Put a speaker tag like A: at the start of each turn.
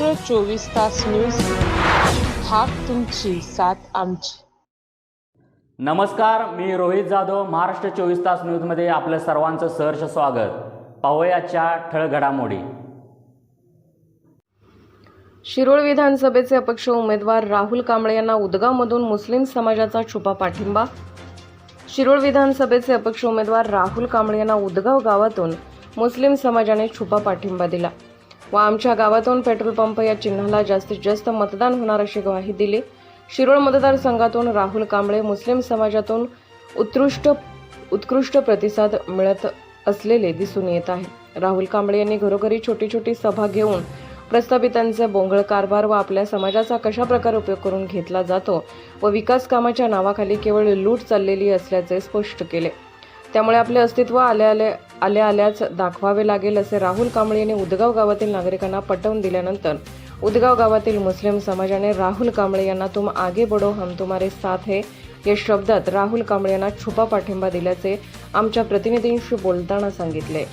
A: चोवीस तास न्यूज हाक तुमची साथ आमची.
B: नमस्कार मी रोहित जाधव महाराष्ट्र चोवीस तास न्यूजमध्ये आपलं सर्वांचं सहर्ष स्वागत. पाहूयाच्या ठळक घडामोडी
C: शिरोळ विधानसभेचे अपक्ष उमेदवार राहुल कांबळे यांना उदगावमधून मुस्लिम समाजाचा छुपा पाठिंबा. शिरोळ विधानसभेचे अपक्ष उमेदवार राहुल कांबळे यांना उदगाव गावातून मुस्लिम समाजाने छुपा पाठिंबा दिला. व आमच्या गावातून पेट्रोल पंप या चिन्हाला जास्तीत जास्त मतदान होणार अशी ग्वाही दिली. शिरोळ मतदारसंघातून राहुल कांबळे मुस्लिम समाजातून उत्कृष्ट उत्कृष्ट प्रतिसाद मिळत असलेले दिसून येत आहे. राहुल कांबळे यांनी घरोघरी छोटी छोटी सभा घेऊन प्रस्थापितांचे बोंगळ कारभार व आपल्या समाजाचा कशा प्रकारे उपयोग करून घेतला जातो व विकास कामाच्या नावाखाली केवळ लूट चाललेली असल्याचे स्पष्ट केले. त्यामुळे आपले अस्तित्व आले आले आल्या आल्याच दाखवावे लागेल असे राहुल कांबळे यांनी उदगाव गावातील नागरिकांना पटवून दिल्यानंतर उदगाव गावातील मुस्लिम समाजाने राहुल कांबळे यांना तुम आगे बडो हम तुम्हारे साथ हे या शब्दात राहुल कांबळे यांना छुपा पाठिंबा दिल्याचे आमच्या प्रतिनिधींशी बोलताना सांगितले.